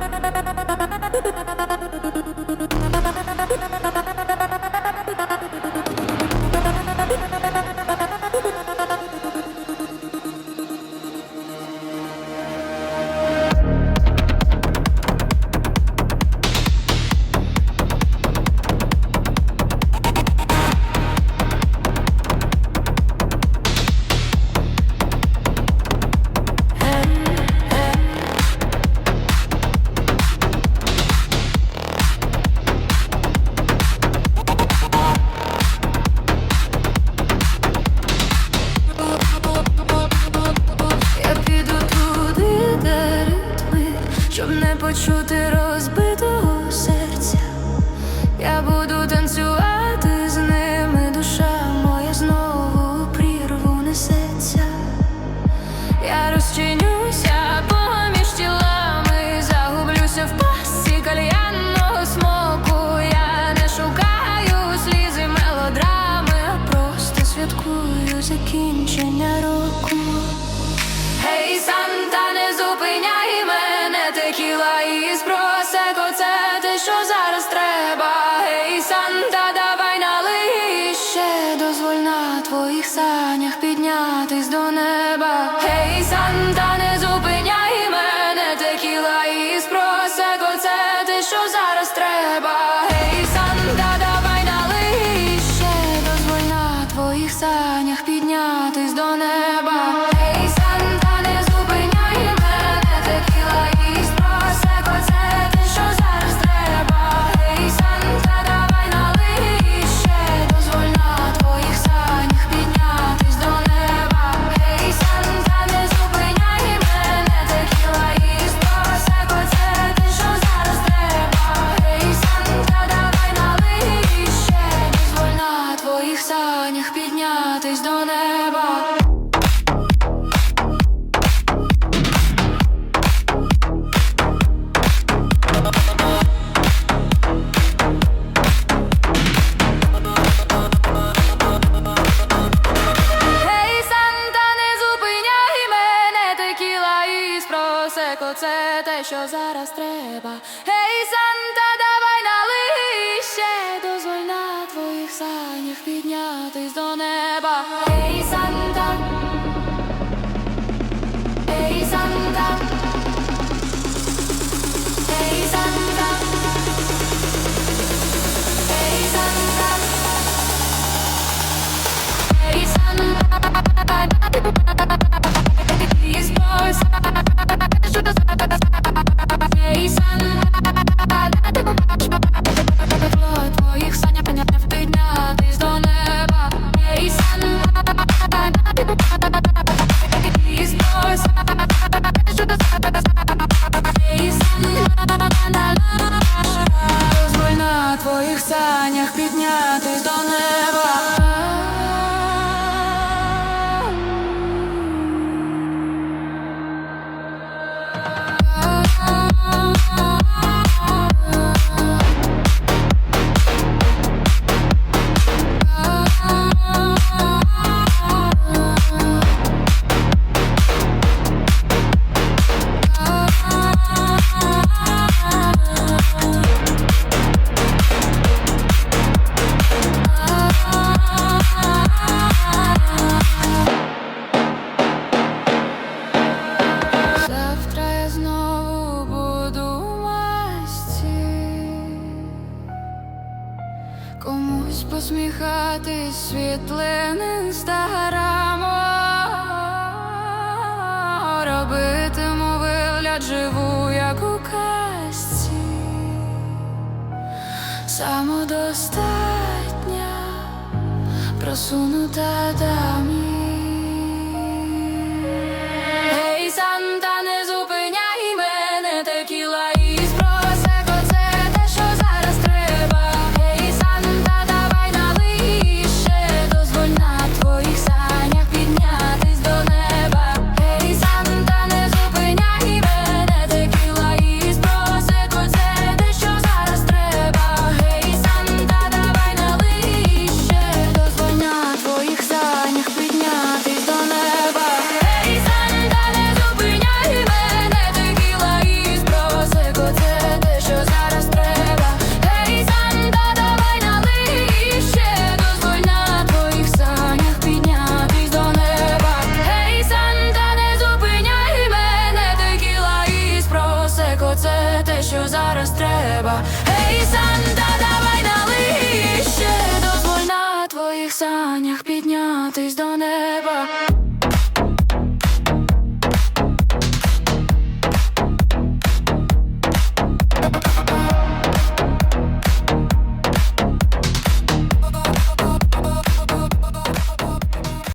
Thank you. почути роз. що зараз треба, Гей, Санта, давай налий ще дозволь на твоїх санях піднятись до неба, Гей, Санта те, що зараз треба. Гей, Санта, давай налий ще дозволь на твоїх санях піднятись до неба. Гей, Санта, Гей, Санта, Гей, Санта, Гей, Санта, Гей, Санта, These boys, Peace Посміхатись світлини старамо робитиму вигляд, живу, як у казці. Самодостатня, просунута дам'я треба. Ей, Санта, давай на ще дозволь на твоїх санях піднятись до неба.